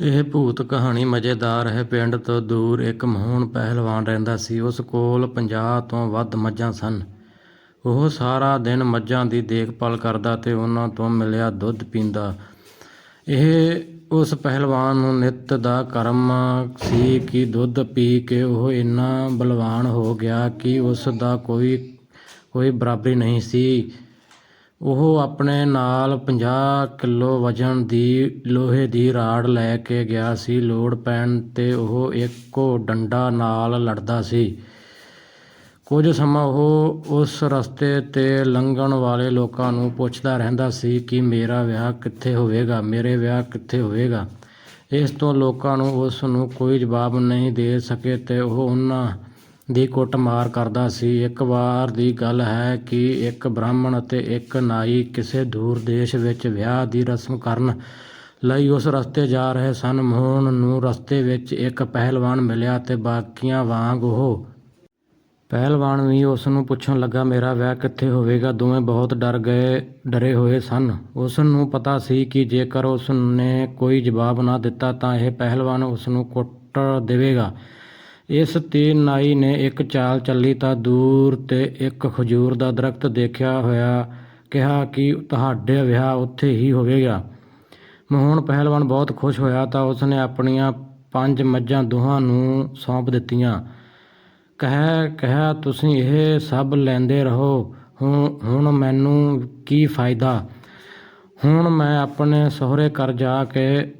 ਇਹ ਭੂਤ ਕਹਾਣੀ ਮਜ਼ੇਦਾਰ ਹੈ। ਪਿੰਡ ਤੋਂ ਦੂਰ ਇੱਕ ਮਹਾਨ ਪਹਿਲਵਾਨ ਰਹਿੰਦਾ ਸੀ। ਉਸ ਕੋਲ 50 ਤੋਂ ਵੱਧ ਮੱਝਾਂ ਸਨ। ਉਹ ਸਾਰਾ ਦਿਨ ਮੱਝਾਂ ਦੀ ਦੇਖਭਾਲ ਕਰਦਾ ਤੇ ਉਹਨਾਂ ਤੋਂ ਮਿਲਿਆ ਦੁੱਧ ਪੀਂਦਾ। ਇਹ ਉਸ ਪਹਿਲਵਾਨ ਨੂੰ ਨਿੱਤ ਦਾ ਕਰਮ ਸੀ ਕਿ ਦੁੱਧ ਪੀ ਕੇ ਉਹ ਇੰਨਾ ਬਲਵਾਨ ਹੋ ਗਿਆ ਕਿ ਉਸ ਦਾ ਕੋਈ ਕੋਈ ਬਰਾਬਰੀ ਨਹੀਂ ਸੀ। ਉਹ ਆਪਣੇ ਨਾਲ 50 ਕਿਲੋ ਵਜ਼ਨ ਦੀ ਲੋਹੇ ਦੀ ਰਾੜ ਲੈ ਕੇ ਗਿਆ ਸੀ। ਲੋੜ ਪੈਣ ਤੇ ਉਹ ਇੱਕੋ ਡੰਡਾ ਨਾਲ ਲੜਦਾ ਸੀ। ਕੁਝ ਸਮਾਂ ਉਹ ਉਸ ਰਸਤੇ ਤੇ ਲੰਘਣ ਵਾਲੇ ਲੋਕਾਂ ਨੂੰ ਪੁੱਛਦਾ ਰਹਿੰਦਾ ਸੀ ਕਿ ਮੇਰਾ ਵਿਆਹ ਕਿੱਥੇ ਹੋਵੇਗਾ, ਮੇਰੇ ਵਿਆਹ ਕਿੱਥੇ ਹੋਵੇਗਾ। ਇਸ ਤੋਂ ਲੋਕਾਂ ਨੂੰ ਉਸ ਨੂੰ ਕੋਈ ਜਵਾਬ ਨਹੀਂ ਦੇ ਸਕੇ ਤੇ ਉਹ ਉਹਨਾਂ ਦੀ ਕੁੱਟਮਾਰ ਕਰਦਾ ਸੀ। ਇੱਕ ਵਾਰ ਦੀ ਗੱਲ ਹੈ ਕਿ ਇੱਕ ਬ੍ਰਾਹਮਣ ਅਤੇ ਇੱਕ ਨਾਈ ਕਿਸੇ ਦੂਰ ਦੇਸ਼ ਵਿੱਚ ਵਿਆਹ ਦੀ ਰਸਮ ਕਰਨ ਲਈ ਉਸ ਰਸਤੇ ਜਾ ਰਹੇ ਸਨ। ਮੋਹਨ ਨੂੰ ਰਸਤੇ ਵਿੱਚ ਇੱਕ ਪਹਿਲਵਾਨ ਮਿਲਿਆ ਅਤੇ ਬਾਕੀਆਂ ਵਾਂਗ ਉਹ ਪਹਿਲਵਾਨ ਵੀ ਉਸ ਨੂੰ ਪੁੱਛਣ ਲੱਗਾ, ਮੇਰਾ ਵਿਆਹ ਕਿੱਥੇ ਹੋਵੇਗਾ? ਦੋਵੇਂ ਬਹੁਤ ਡਰ ਗਏ, ਡਰੇ ਹੋਏ ਸਨ। ਉਸ ਨੂੰ ਪਤਾ ਸੀ ਕਿ ਜੇਕਰ ਉਸ ਨੇ ਕੋਈ ਜਵਾਬ ਨਾ ਦਿੱਤਾ ਤਾਂ ਇਹ ਪਹਿਲਵਾਨ ਉਸ ਨੂੰ ਕੁੱਟ ਦੇਵੇਗਾ। ਇਸ ਤੇ ਨਾਈ ਨੇ ਇੱਕ ਚਾਲ ਚੱਲੀ ਤਾਂ ਦੂਰ ਤੇ ਇੱਕ ਖਜੂਰ ਦਾ ਦਰਖਤ ਦੇਖਿਆ ਹੋਇਆ, ਕਿਹਾ ਕਿ ਤੁਹਾਡੇ ਵਿਆਹ ਉੱਥੇ ਹੀ ਹੋਵੇਗਾ। ਮੋਹਨ ਪਹਿਲਵਾਨ ਬਹੁਤ ਖੁਸ਼ ਹੋਇਆ ਤਾਂ ਉਸਨੇ ਆਪਣੀਆਂ ਪੰਜ ਮੱਝਾਂ ਦੋਹਾਂ ਨੂੰ ਸੌਂਪ ਦਿੱਤੀਆਂ। ਕਹਿ, ਕਹਿਆ, ਤੁਸੀਂ ਇਹ ਸਭ ਲੈਂਦੇ ਰਹੋ। ਹੁਣ ਹੁਣ ਮੈਨੂੰ ਕੀ ਫਾਇਦਾ? ਹੁਣ ਮੈਂ ਆਪਣੇ ਸਹੁਰੇ ਘਰ ਜਾ ਕੇ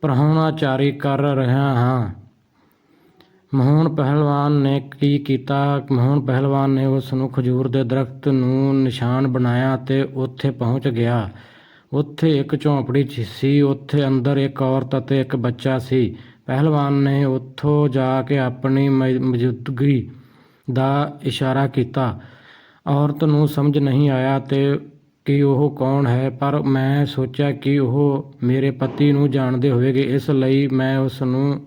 ਪ੍ਰਾਹੁਣਾਚਾਰੀ ਕਰ ਰਿਹਾ ਹਾਂ। ਮੋਹਨ ਪਹਿਲਵਾਨ ਨੇ ਕੀ ਕੀਤਾ? ਮੋਹਨ ਪਹਿਲਵਾਨ ਨੇ ਉਸ ਨੂੰ ਖਜੂਰ ਦੇ ਦਰਖਤ ਨੂੰ ਨਿਸ਼ਾਨ ਬਣਾਇਆ ਅਤੇ ਉੱਥੇ ਪਹੁੰਚ ਗਿਆ। ਉੱਥੇ ਇੱਕ ਝੌਂਪੜੀ ਸੀ, ਉੱਥੇ ਅੰਦਰ ਇੱਕ ਔਰਤ ਅਤੇ ਇੱਕ ਬੱਚਾ ਸੀ। ਪਹਿਲਵਾਨ ਨੇ ਉੱਥੋਂ ਜਾ ਕੇ ਆਪਣੀ ਮ- ਮੌਜੂਦਗੀ ਦਾ ਇਸ਼ਾਰਾ ਕੀਤਾ। ਔਰਤ ਨੂੰ ਸਮਝ ਨਹੀਂ ਆਇਆ ਤੇ ਕਿ ਉਹ ਕੌਣ ਹੈ, ਪਰ ਮੈਂ ਸੋਚਿਆ ਕਿ ਉਹ ਮੇਰੇ ਪਤੀ ਨੂੰ ਜਾਣਦੇ ਹੋਵੇਗੇ, ਇਸ ਲਈ ਮੈਂ ਉਸ ਨੂੰ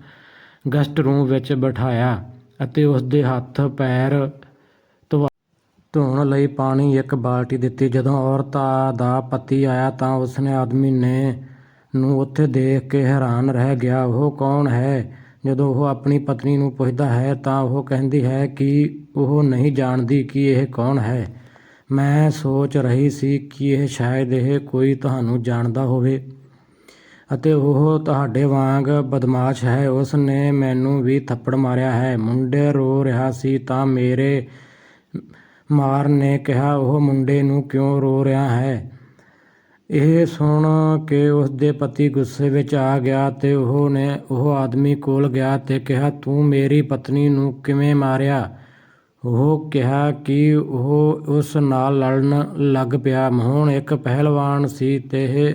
ਗੈਸਟ ਰੂਮ ਵਿੱਚ ਬਿਠਾਇਆ ਅਤੇ ਉਸ ਦੇ ਹੱਥ ਪੈਰ ਧਵਾ ਧੋਣ ਲਈ ਪਾਣੀ ਇੱਕ ਬਾਲਟੀ ਦਿੱਤੀ। ਜਦੋਂ ਔਰਤ ਦਾ ਪਤੀ ਆਇਆ ਤਾਂ ਉਸਨੇ ਆਦਮੀ ਨੇ ਨੂੰ ਉੱਥੇ ਦੇਖ ਕੇ ਹੈਰਾਨ ਰਹਿ ਗਿਆ, ਉਹ ਕੌਣ ਹੈ ਜਦੋਂ ਉਹ ਆਪਣੀ ਪਤਨੀ ਨੂੰ ਪੁੱਛਦਾ ਹੈ ਤਾਂ ਉਹ ਕਹਿੰਦੀ ਹੈ ਕਿ ਉਹ ਨਹੀਂ ਜਾਣਦੀ ਕਿ ਇਹ ਕੌਣ ਹੈ। ਮੈਂ ਸੋਚ ਰਹੀ ਸੀ ਕਿ ਇਹ ਸ਼ਾਇਦ ਇਹ ਕੋਈ ਤੁਹਾਨੂੰ ਜਾਣਦਾ ਹੋਵੇ। ਅਤੇ ਉਹ ਤੁਹਾਡੇ ਵਾਂਗ ਬਦਮਾਸ਼ ਹੈ। ਉਸ ਨੇ ਮੈਨੂੰ ਵੀ ਥੱਪੜ ਮਾਰਿਆ ਹੈ। ਮੁੰਡੇ ਰੋ ਰਿਹਾ ਸੀ ਤਾਂ ਮੇਰੇ ਮਾਰ ਨੇ ਕਿਹਾ, ਉਹ ਮੁੰਡੇ ਨੂੰ ਕਿਉਂ ਰੋ ਰਿਹਾ ਹੈ? ਇਹ ਸੁਣ ਕੇ ਉਸ ਦੇ ਪਤੀ ਗੁੱਸੇ ਵਿੱਚ ਆ ਗਿਆ ਤੇ ਉਹ ਨੇ ਉਹ ਆਦਮੀ ਕੋਲ ਗਿਆ ਤੇ ਕਿਹਾ, ਤੂੰ ਮੇਰੀ ਪਤਨੀ ਨੂੰ ਕਿਵੇਂ ਮਾਰਿਆ? ਉਹ ਕਿਹਾ ਕਿ ਉਹ ਉਸ ਨਾਲ ਲੜਨ ਲੱਗ ਪਿਆ। ਮੋਹਨ ਇੱਕ ਪਹਿਲਵਾਨ ਸੀ ਤੇ ਇਹ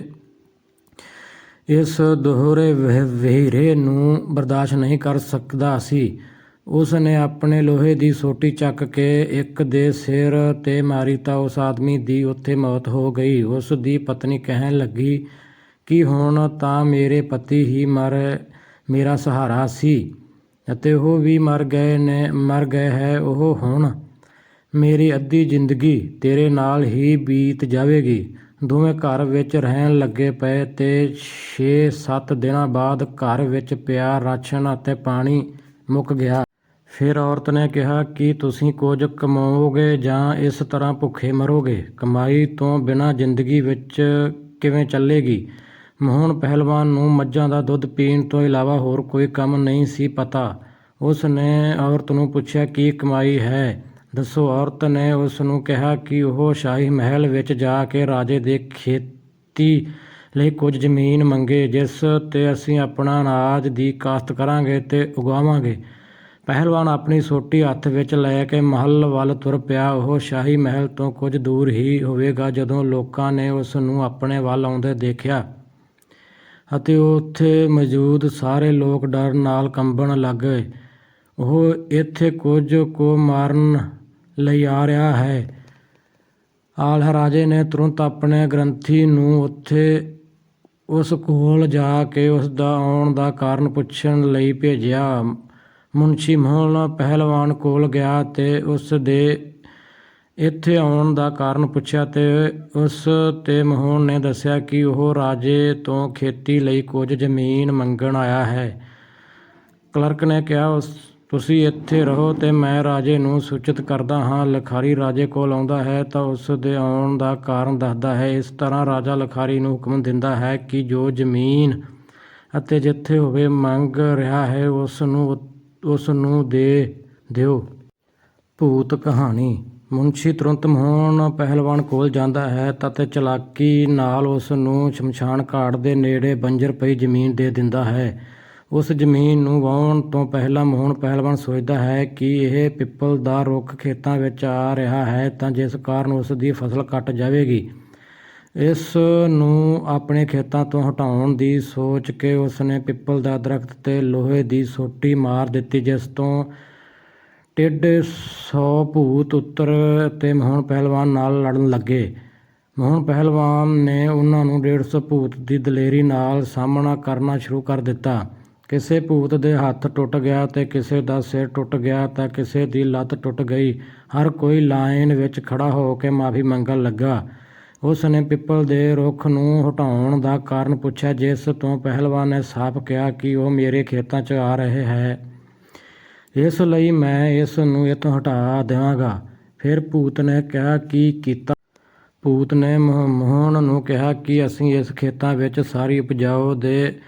ਇਸ ਦੋਹਰੇ ਵਹ- ਵਹੀਰੇ ਨੂੰ ਬਰਦਾਸ਼ਤ ਨਹੀਂ ਕਰ ਸਕਦਾ ਸੀ। ਉਸ ਨੇ ਆਪਣੇ ਲੋਹੇ ਦੀ ਸੋਟੀ ਚੱਕ ਕੇ ਇੱਕ ਦੇ ਸਿਰ ਤੇ ਮਾਰੀ ਤਾਂ ਉਸ ਆਦਮੀ ਦੀ ਉੱਥੇ ਮੌਤ ਹੋ ਗਈ। ਉਸ ਦੀ ਪਤਨੀ ਕਹਿਣ ਲੱਗੀ ਕਿ ਹੁਣ ਤਾਂ ਮੇਰੇ ਪਤੀ ਹੀ ਮਰ, ਮੇਰਾ ਸਹਾਰਾ ਸੀ ਅਤੇ ਉਹ ਵੀ ਮਰ ਗਏ ਨੇ, ਮਰ ਗਏ ਹੈ ਉਹ ਹੁਣ। ਮੇਰੀ ਅੱਧੀ ਜ਼ਿੰਦਗੀ ਤੇਰੇ ਨਾਲ ਹੀ ਬੀਤ ਜਾਵੇਗੀ। ਦੋਵੇਂ ਘਰ ਵਿੱਚ ਰਹਿਣ ਲੱਗੇ ਪਏ ਤੇ 6-7 ਦਿਨਾਂ ਬਾਅਦ ਘਰ ਵਿੱਚ ਪਿਆ ਰਾਸ਼ਨ ਅਤੇ ਪਾਣੀ ਮੁੱਕ ਗਿਆ। ਫਿਰ ਔਰਤ ਨੇ ਕਿਹਾ, ਕਿ ਤੁਸੀਂ ਕੁਝ ਕਮਾਓਗੇ ਜਾਂ ਇਸ ਤਰ੍ਹਾਂ ਭੁੱਖੇ ਮਰੋਗੇ? ਕਮਾਈ ਤੋਂ ਬਿਨਾਂ ਜ਼ਿੰਦਗੀ ਵਿੱਚ ਕਿਵੇਂ ਚੱਲੇਗੀ? ਮੋਹਨ ਪਹਿਲਵਾਨ ਨੂੰ ਮੱਝਾਂ ਦਾ ਦੁੱਧ ਪੀਣ ਤੋਂ ਇਲਾਵਾ ਹੋਰ ਕੋਈ ਕੰਮ ਨਹੀਂ ਸੀ ਪਤਾ। ਉਸ ਨੇ ਔਰਤ ਨੂੰ ਪੁੱਛਿਆ, ਕੀ ਕਮਾਈ ਹੈ? ਦੱਸੋ, ਔਰਤ ਨੇ ਉਸ ਨੂੰ ਕਿਹਾ ਕਿ ਉਹ ਸ਼ਾਹੀ ਮਹਿਲ ਵਿੱਚ ਜਾ ਕੇ ਰਾਜੇ ਦੇ ਖੇਤੀ ਲਈ ਕੁਝ ਜ਼ਮੀਨ ਮੰਗੇ, ਜਿਸ ਤੇ ਅਸੀਂ ਆਪਣਾ ਅਨਾਜ ਦੀ ਕਾਸ਼ਤ ਕਰਾਂਗੇ ਤੇ ਉਗਾਵਾਂਗੇ। ਪਹਿਲਵਾਨ ਆਪਣੀ ਸੋਟੀ ਹੱਥ ਵਿੱਚ ਲੈ ਕੇ ਮਹਲ ਵੱਲ ਤੁਰ ਪਿਆ। ਉਹ ਸ਼ਾਹੀ ਮਹਿਲ ਤੋਂ ਕੁਝ ਦੂਰ ਹੀ ਹੋਵੇਗਾ, ਜਦੋਂ ਲੋਕਾਂ ਨੇ ਉਸ ਨੂੰ ਆਪਣੇ ਵੱਲ ਆਉਂਦੇ ਦੇਖਿਆ। ਅਤੇ ਉੱਥੇ ਮੌਜੂਦ ਸਾਰੇ ਲੋਕ ਡਰ ਨਾਲ ਕੰਬਣ ਲੱਗ ਗਏ। ਉਹ ਇੱਥੇ ਕੁਝ ਕੋ ਮਾਰਨ ਲਈ ਆ ਰਿਹਾ ਹੈ। ਆਲ੍ਹ ਰਾਜੇ ਨੇ ਤੁਰੰਤ ਆਪਣੇ ਗ੍ਰੰਥੀ ਨੂੰ ਉੱਥੇ ਉਸ ਕੋਲ ਜਾ ਕੇ ਉਸ ਦਾ ਆਉਣ ਦਾ ਕਾਰਨ ਪੁੱਛਣ ਲਈ ਭੇਜਿਆ। ਮੁਨਸ਼ੀ ਮੋਹਨ ਪਹਿਲਵਾਨ ਕੋਲ ਗਿਆ ਤੇ ਉਸ ਦੇ ਇੱਥੇ ਆਉਣ ਦਾ ਕਾਰਨ ਪੁੱਛਿਆ ਤੇ ਉਸ ਤੇ ਮੋਹਨ ਨੇ ਦੱਸਿਆ ਕਿ ਉਹ ਰਾਜੇ ਤੋਂ ਖੇਤੀ ਲਈ ਕੁਝ ਜ਼ਮੀਨ ਮੰਗਣ ਆਇਆ ਹੈ। ਕਲਰਕ ਨੇ ਕਿਹਾ, ਉਸ ਤੁਸੀਂ ਇੱਥੇ ਰਹੋ ਅਤੇ ਮੈਂ ਰਾਜੇ ਨੂੰ ਸੂਚਿਤ ਕਰਦਾ ਹਾਂ, ਲਖਾਰੀ ਰਾਜੇ ਕੋਲ ਆਉਂਦਾ ਹੈ ਤਾਂ ਉਸ ਦੇ ਆਉਣ ਦਾ ਕਾਰਨ ਦੱਸਦਾ ਹੈ। ਇਸ ਤਰ੍ਹਾਂ ਰਾਜਾ ਲਖਾਰੀ ਨੂੰ ਹੁਕਮ ਦਿੰਦਾ ਹੈ ਕਿ ਜੋ ਜ਼ਮੀਨ ਅਤੇ ਜਿੱਥੇ ਹੋਵੇ ਮੰਗ ਰਿਹਾ ਹੈ, ਉਸ ਨੂੰ ਉਸ ਨੂੰ ਦੇ ਦਿਓ। ਭੂਤ ਕਹਾਣੀ। ਮੁਨਸ਼ੀ ਤੁਰੰਤ ਮੋਹਨ ਪਹਿਲਵਾਨ ਕੋਲ ਜਾਂਦਾ ਹੈ ਤਾਂ ਚਲਾਕੀ ਨਾਲ ਉਸ ਨੂੰ ਸ਼ਮਸ਼ਾਨ ਘਾਟ ਦੇ ਨੇੜੇ ਬੰਜਰ ਪਈ ਜ਼ਮੀਨ ਦੇ ਦਿੰਦਾ ਹੈ। ਉਸ ਜ਼ਮੀਨ ਨੂੰ ਵਾਹੁਣ ਤੋਂ ਪਹਿਲਾਂ ਮੋਹਨ ਪਹਿਲਵਾਨ ਸੋਚਦਾ ਹੈ ਕਿ ਇਹ ਪਿੱਪਲ ਦਾ ਰੁੱਖ ਖੇਤਾਂ ਵਿੱਚ ਆ ਰਿਹਾ ਹੈ ਤਾਂ ਜਿਸ ਕਾਰਨ ਉਸ ਦੀ ਫਸਲ ਕੱਟ ਜਾਵੇਗੀ। ਇਸ ਨੂੰ ਆਪਣੇ ਖੇਤਾਂ ਤੋਂ ਹਟਾਉਣ ਦੀ ਸੋਚ ਕੇ ਉਸਨੇ ਪਿੱਪਲ ਦਾ ਦਰਖਤ ਤੇ ਲੋਹੇ ਦੀ ਸੋਟੀ ਮਾਰ ਦਿੱਤੀ, ਜਿਸ ਤੋਂ ਟੇਢੇ ਸੌ ਭੂਤ ਉੱਤਰ ਤੇ ਮੋਹਨ ਪਹਿਲਵਾਨ ਨਾਲ ਲੜਨ ਲੱਗੇ। ਮੋਹਨ ਪਹਿਲਵਾਨ ਨੇ ਉਹਨਾਂ ਨੂੰ 150 ਭੂਤ ਦੀ ਦਲੇਰੀ ਨਾਲ ਸਾਹਮਣਾ ਕਰਨਾ ਸ਼ੁਰੂ ਕਰ ਦਿੱਤਾ। ਕਿਸੇ ਭੂਤ ਦੇ ਹੱਥ ਟੁੱਟ ਗਿਆ ਤੇ ਕਿਸੇ ਦਾ ਸਿਰ ਟੁੱਟ ਗਿਆ ਤਾਂ ਕਿਸੇ ਦੀ ਲੱਤ ਟੁੱਟ ਗਈ। ਹਰ ਕੋਈ ਲਾਈਨ ਵਿੱਚ ਖੜਾ ਹੋ ਕੇ ਮਾਫੀ ਮੰਗਣ ਲੱਗਾ। ਉਸ ਨੇ ਪਿੱਪਲ ਦੇ ਰੁੱਖ ਨੂੰ ਹਟਾਉਣ ਦਾ ਕਾਰਨ ਪੁੱਛਿਆ, ਜਿਸ ਤੋਂ ਪਹਿਲਵਾਨ ਨੇ ਸਾਫ਼ ਕਿਹਾ ਕਿ ਉਹ ਮੇਰੇ ਖੇਤਾਂ 'ਚ ਆ ਰਹੇ ਹੈ। ਇਸ ਲਈ ਮੈਂ ਇਸ ਨੂੰ ਇੱਥੋਂ ਹਟਾ ਦੇਵਾਂਗਾ ਫਿਰ ਭੂਤ ਨੇ ਕਿਹਾ, ਕੀ ਕੀਤਾ? ਭੂਤ ਨੇ ਮੋਹ- ਮੋਹਨ ਨੂੰ ਕਿਹਾ ਕਿ ਅਸੀਂ ਇਸ ਖੇਤਾਂ ਵਿੱਚ ਸਾਰੀ ਉਪਜਾਊ ਦੇ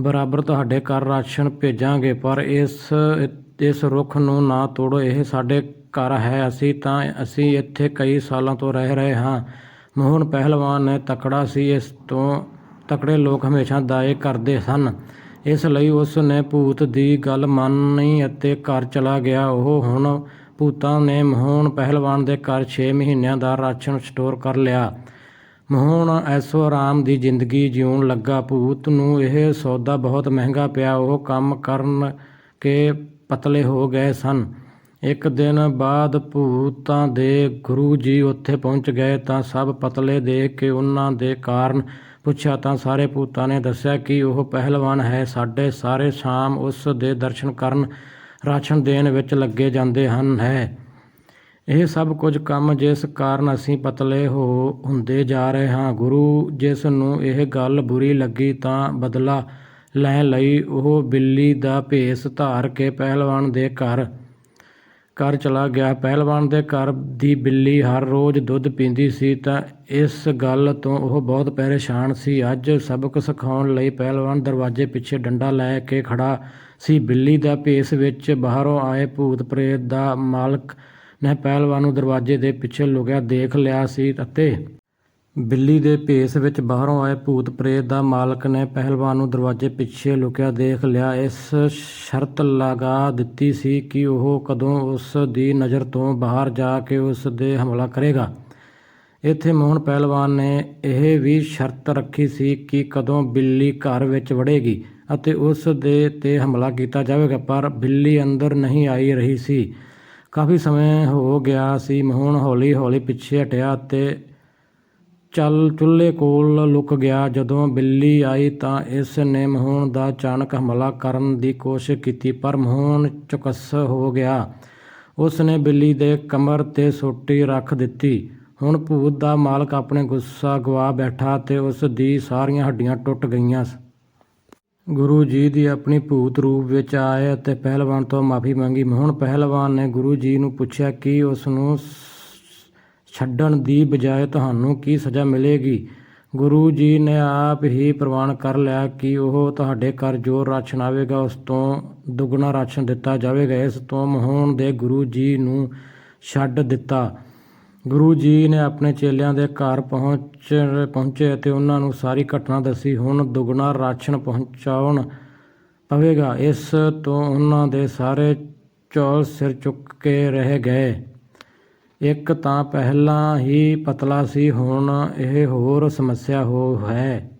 ਬਰਾਬਰ ਤੁਹਾਡੇ ਘਰ ਰਾਸ਼ਨ ਭੇਜਾਂਗੇ, ਪਰ ਇਸ ਇਸ ਰੁੱਖ ਨੂੰ ਨਾ ਤੋੜੋ, ਇਹ ਸਾਡੇ ਘਰ ਹੈ। ਅਸੀਂ ਤਾਂ, ਅਸੀਂ ਇੱਥੇ ਕਈ ਸਾਲਾਂ ਤੋਂ ਰਹਿ ਰਹੇ ਹਾਂ। ਮੋਹਨ ਪਹਿਲਵਾਨ ਨੇ ਤਕੜਾ ਸੀ, ਇਸ ਤੋਂ ਤਕੜੇ ਲੋਕ ਹਮੇਸ਼ਾ ਦਾਏ ਕਰਦੇ ਸਨ। ਇਸ ਲਈ ਉਸ ਨੇ ਭੂਤ ਦੀ ਗੱਲ ਮੰਨੀ ਅਤੇ ਘਰ ਚਲਾ ਗਿਆ। ਉਹ ਹੁਣ ਭੂਤਾਂ ਨੇ ਮੋਹਨ ਪਹਿਲਵਾਨ ਦੇ ਘਰ 6 ਮਹੀਨਿਆਂ ਦਾ ਰਾਸ਼ਨ ਸਟੋਰ ਕਰ ਲਿਆ। ਮੋਹਨ ਐਸੋ ਆਰਾਮ ਦੀ ਜ਼ਿੰਦਗੀ ਜਿਉਣ ਲੱਗਾ ਭੂਤ ਨੂੰ, ਇਹ ਸੌਦਾ ਬਹੁਤ ਮਹਿੰਗਾ ਪਿਆ, ਉਹ ਕੰਮ ਕਰਨ ਕੇ ਪਤਲੇ ਹੋ ਗਏ ਸਨ। ਇੱਕ ਦਿਨ ਬਾਅਦ ਭੂਤਾਂ ਦੇ ਗੁਰੂ ਜੀ ਉੱਥੇ ਪਹੁੰਚ ਗਏ ਤਾਂ ਸਭ ਪਤਲੇ ਦੇਖ ਕੇ ਉਹਨਾਂ ਦੇ ਕਾਰਨ ਪੁੱਛਿਆ ਤਾਂ ਸਾਰੇ ਭੂਤਾਂ ਨੇ ਦੱਸਿਆ ਕਿ ਉਹ ਪਹਿਲਵਾਨ ਹੈ, ਸਾਡੇ ਸਾਰੇ ਸ਼ਾਮ ਉਸ ਦੇ ਦਰਸ਼ਨ ਕਰਨ ਰਾਸ਼ਨ ਦੇਣ ਵਿੱਚ ਲੱਗੇ ਜਾਂਦੇ ਹਨ, ਹੈ। ਇਹ ਸਭ ਕੁਝ ਕੰਮ ਜਿਸ ਕਾਰਨ ਅਸੀਂ ਪਤਲੇ ਹੋ ਹੁੰਦੇ ਜਾ ਰਹੇ ਹਾਂ। ਗੁਰੂ, ਜਿਸ ਨੂੰ ਇਹ ਗੱਲ ਬੁਰੀ ਲੱਗੀ ਤਾਂ ਬਦਲਾ ਲੈਣ ਲਈ। ਉਹ ਬਿੱਲੀ ਦਾ ਭੇਸ ਧਾਰ ਕੇ ਪਹਿਲਵਾਨ ਦੇ ਘਰ ਘਰ ਚਲਾ ਗਿਆ। ਪਹਿਲਵਾਨ ਦੇ ਘਰ ਦੀ ਬਿੱਲੀ ਹਰ ਰੋਜ਼ ਦੁੱਧ ਪੀਂਦੀ ਸੀ ਤਾਂ ਇਸ ਗੱਲ ਤੋਂ ਉਹ ਬਹੁਤ ਪਰੇਸ਼ਾਨ ਸੀ। ਅੱਜ ਸਬਕ ਸਿਖਾਉਣ ਲਈ ਪਹਿਲਵਾਨ ਦਰਵਾਜ਼ੇ ਪਿੱਛੇ ਡੰਡਾ ਲੈ ਕੇ ਖੜਾ ਸੀ। ਬਿੱਲੀ ਦਾ ਭੇਸ ਵਿੱਚ ਬਾਹਰੋਂ ਆਏ ਭੂਤ ਪ੍ਰੇਤ ਦਾ ਮਾਲਕ ਨੇ ਪਹਿਲਵਾਨ ਨੂੰ ਦਰਵਾਜ਼ੇ ਦੇ ਪਿੱਛੇ ਲੁਕਿਆ ਦੇਖ ਲਿਆ ਸੀ ਅਤੇ ਬਿੱਲੀ ਦੇ ਭੇਸ ਵਿੱਚ ਬਾਹਰੋਂ ਆਏ ਭੂਤ ਪ੍ਰੇਤ ਦਾ ਮਾਲਕ ਨੇ ਪਹਿਲਵਾਨ ਨੂੰ ਦਰਵਾਜ਼ੇ ਪਿੱਛੇ ਲੁਕਿਆ ਦੇਖ ਲਿਆ। ਇਸ ਸ਼ਰਤ ਲਗਾ ਦਿੱਤੀ ਸੀ ਕਿ ਉਹ ਕਦੋਂ ਉਸ ਦੀ ਨਜ਼ਰ ਤੋਂ ਬਾਹਰ ਜਾ ਕੇ ਉਸ ਦੇ ਹਮਲਾ ਕਰੇਗਾ। ਇੱਥੇ ਮੋਹਨ ਪਹਿਲਵਾਨ ਨੇ ਇਹ ਵੀ ਸ਼ਰਤ ਰੱਖੀ ਸੀ ਕਿ ਕਦੋਂ ਬਿੱਲੀ ਘਰ ਵਿੱਚ ਵੜੇਗੀ ਅਤੇ ਉਸ ਦੇ ਤੇ ਹਮਲਾ ਕੀਤਾ ਜਾਵੇਗਾ, ਪਰ ਬਿੱਲੀ ਅੰਦਰ ਨਹੀਂ ਆਈ ਰਹੀ ਸੀ। ਕਾਫੀ ਸਮੇਂ ਹੋ ਗਿਆ ਸੀ। ਮੋਹਨ ਹੌਲੀ ਹੌਲੀ ਪਿੱਛੇ ਹਟਿਆ ਤੇ ਚੱਲ ਚੁੱਲ੍ਹੇ ਕੋਲ ਲੁਕ ਗਿਆ। ਜਦੋਂ ਬਿੱਲੀ ਆਈ ਤਾਂ ਇਸ ਨੇ ਮੋਹਨ ਦਾ ਅਚਾਨਕ ਹਮਲਾ ਕਰਨ ਦੀ ਕੋਸ਼ਿਸ਼ ਕੀਤੀ, ਪਰ ਮੋਹਨ ਚੁਕਸ ਹੋ ਗਿਆ। ਉਸ ਨੇ ਬਿੱਲੀ ਦੇ ਕਮਰ ਤੇ ਸੋਟੀ ਰੱਖ ਦਿੱਤੀ। ਹੁਣ ਭੂਤ ਦਾ ਮਾਲਕ ਆਪਣੇ ਗੁੱਸਾ ਗਵਾ ਬੈਠਾ ਤੇ ਉਸ ਦੀ ਸਾਰੀਆਂ ਹੱਡੀਆਂ ਟੁੱਟ ਗਈਆਂ। ਗੁਰੂ ਜੀ ਦੀ ਆਪਣੀ ਭੂਤ ਰੂਪ ਵਿੱਚ ਆਏ ਅਤੇ ਪਹਿਲਵਾਨ ਤੋਂ ਮਾਫੀ ਮੰਗੀ। ਮੋਹਨ ਪਹਿਲਵਾਨ ਨੇ ਗੁਰੂ ਜੀ ਨੂੰ ਪੁੱਛਿਆ, ਕਿ ਉਸ ਨੂੰ ਛੱਡਣ ਦੀ ਬਜਾਏ ਤੁਹਾਨੂੰ ਕੀ ਸਜ਼ਾ ਮਿਲੇਗੀ? ਗੁਰੂ ਜੀ ਨੇ ਆਪ ਹੀ ਪ੍ਰਵਾਨ ਕਰ ਲਿਆ ਕਿ ਉਹ ਤੁਹਾਡੇ ਘਰ ਜੋ ਰਾਸ਼ਨ ਆਵੇਗਾ ਉਸ ਤੋਂ ਦੁੱਗਣਾ ਰਾਸ਼ਨ ਦਿੱਤਾ ਜਾਵੇਗਾ। ਇਸ ਤੋਂ ਮੋਹਨ ਦੇ ਗੁਰੂ ਜੀ ਨੂੰ ਛੱਡ ਦਿੱਤਾ। ਗੁਰੂ ਜੀ ਨੇ ਆਪਣੇ ਚੇਲਿਆਂ ਦੇ ਘਰ ਪਹੁੰਚ ਪਹੁੰਚੇ ਅਤੇ ਉਹਨਾਂ ਨੂੰ ਸਾਰੀ ਘਟਨਾ ਦੱਸੀ। ਹੁਣ ਦੁੱਗਣਾ ਰਾਸ਼ਨ ਪਹੁੰਚਾਉਣ ਪਵੇਗਾ। ਇਸ ਤੋਂ ਉਹਨਾਂ ਦੇ ਸਾਰੇ ਚੌਲ ਸਿਰ ਚੁੱਕ ਕੇ ਰਹਿ ਗਏ। ਇੱਕ ਤਾਂ ਪਹਿਲਾਂ ਹੀ ਪਤਲਾ ਸੀ, ਹੁਣ ਇਹ ਹੋਰ ਸਮੱਸਿਆ ਹੋ ਹੈ।